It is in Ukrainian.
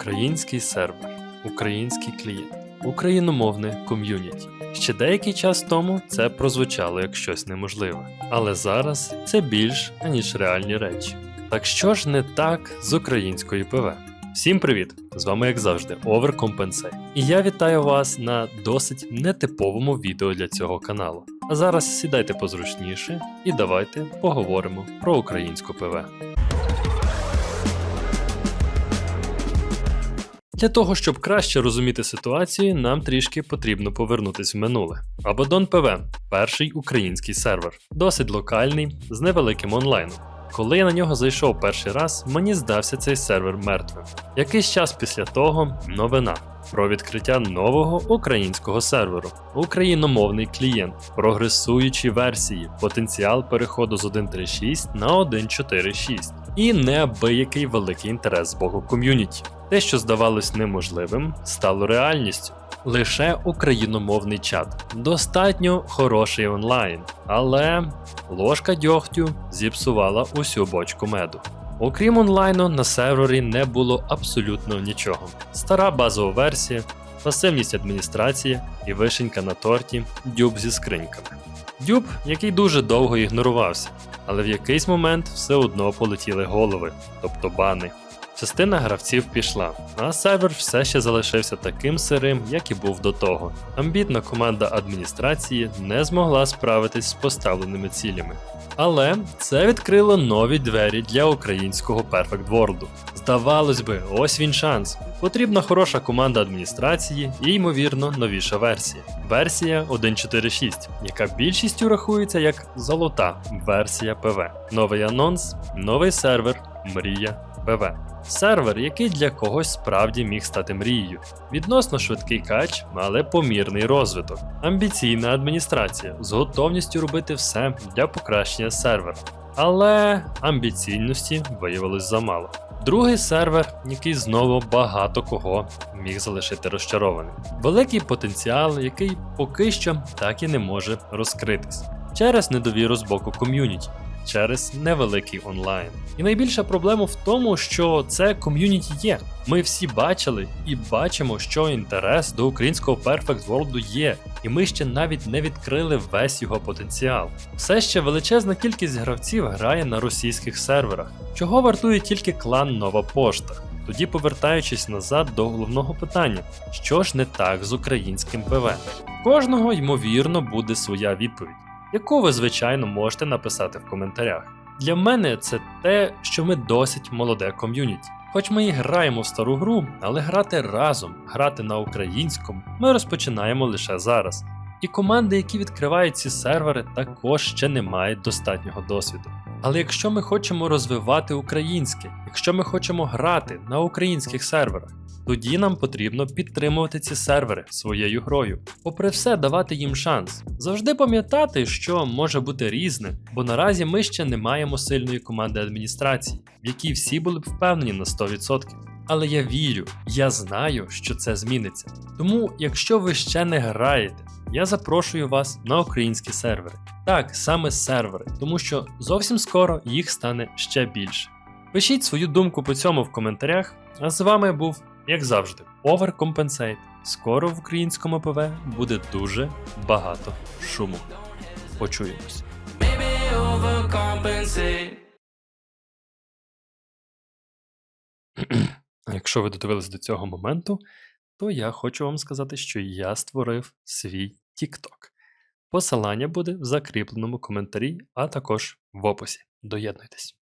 Український сервер, український клієнт, україномовне ком'юніті. Ще деякий час тому це прозвучало як щось неможливе, але зараз це більш аніж реальні речі. Так що ж не так з українською ПВ? Всім привіт! З вами, як завжди, Overcompensate. І я вітаю вас на досить нетиповому відео для цього каналу. А зараз сідайте позручніше і давайте поговоримо про українську ПВ. Для того, щоб краще розуміти ситуацію, нам трішки потрібно повернутись в минуле. Абадон ПВ перший український сервер, досить локальний, з невеликим онлайном. Коли я на нього зайшов перший раз, мені здався цей сервер мертвим. Якийсь час після того новина про відкриття нового українського серверу, україномовний клієнт, прогресуючі версії, потенціал переходу з 1.3.6 на 1.4.6 і неабиякий великий інтерес з боку ком'юніті. Те, що здавалось неможливим, стало реальністю. Лише україномовний чат. Достатньо хороший онлайн, але ложка дьогтю зіпсувала усю бочку меду. Окрім онлайну, на сервері не було абсолютно нічого. Стара базова версія, пасивність адміністрації і вишенька на торті дюб зі скриньками. Дюб, який дуже довго ігнорувався, але в якийсь момент все одно полетіли голови, тобто бани. Частина гравців пішла, а сервер все ще залишився таким сирим, як і був до того. Амбітна команда адміністрації не змогла справитись з поставленими цілями. Але це відкрило нові двері для українського Perfect World. Здавалось би, ось він шанс. Потрібна хороша команда адміністрації і, ймовірно, новіша версія. Версія 1.4.6, яка більшістю рахується як золота версія ПВ. Новий анонс, новий сервер, мрія ПВ. Сервер, який для когось справді міг стати мрією. Відносно швидкий кач, але помірний розвиток. Амбіційна адміністрація з готовністю робити все для покращення сервера. Але амбіційності виявилось замало. Другий сервер, який знову багато кого міг залишити розчарованим. Великий потенціал, який поки що так і не може розкритись через недовіру з боку ком'юніті через невеликий онлайн. І найбільша проблема в тому, що це ком'юніті є. Ми всі бачили і бачимо, що інтерес до українського Perfect World є, і ми ще навіть не відкрили весь його потенціал. Все ще величезна кількість гравців грає на російських серверах, чого вартує тільки клан Нова Пошта. Тоді, повертаючись назад до головного питання, що ж не так з українським ПВ? Кожного ймовірно буде своя відповідь яку ви, звичайно, можете написати в коментарях. Для мене це те, що ми досить молоде ком'юніті. Хоч ми і граємо в стару гру, але грати разом, грати на українському, ми розпочинаємо лише зараз. І команди, які відкривають ці сервери, також ще не мають достатнього досвіду. Але якщо ми хочемо розвивати українське, якщо ми хочемо грати на українських серверах, тоді нам потрібно підтримувати ці сервери своєю грою. Попри все, давати їм шанс. Завжди пам'ятати, що може бути різне, бо наразі ми ще не маємо сильної команди адміністрації, в якій всі були б впевнені на 100%. Але я вірю, я знаю, що це зміниться. Тому, якщо ви ще не граєте, я запрошую вас на українські сервери. Так, саме сервери, тому що зовсім скоро їх стане ще більше. Пишіть свою думку по цьому в коментарях, а з вами був як завжди, Overcompensate. Скоро в українському ПВ буде дуже багато шуму. Почуємось. Overcompensate. Якщо ви додивились до цього моменту, то я хочу вам сказати, що я створив свій TikTok. Посилання буде в закріпленому коментарі, а також в описі. Доєднуйтесь.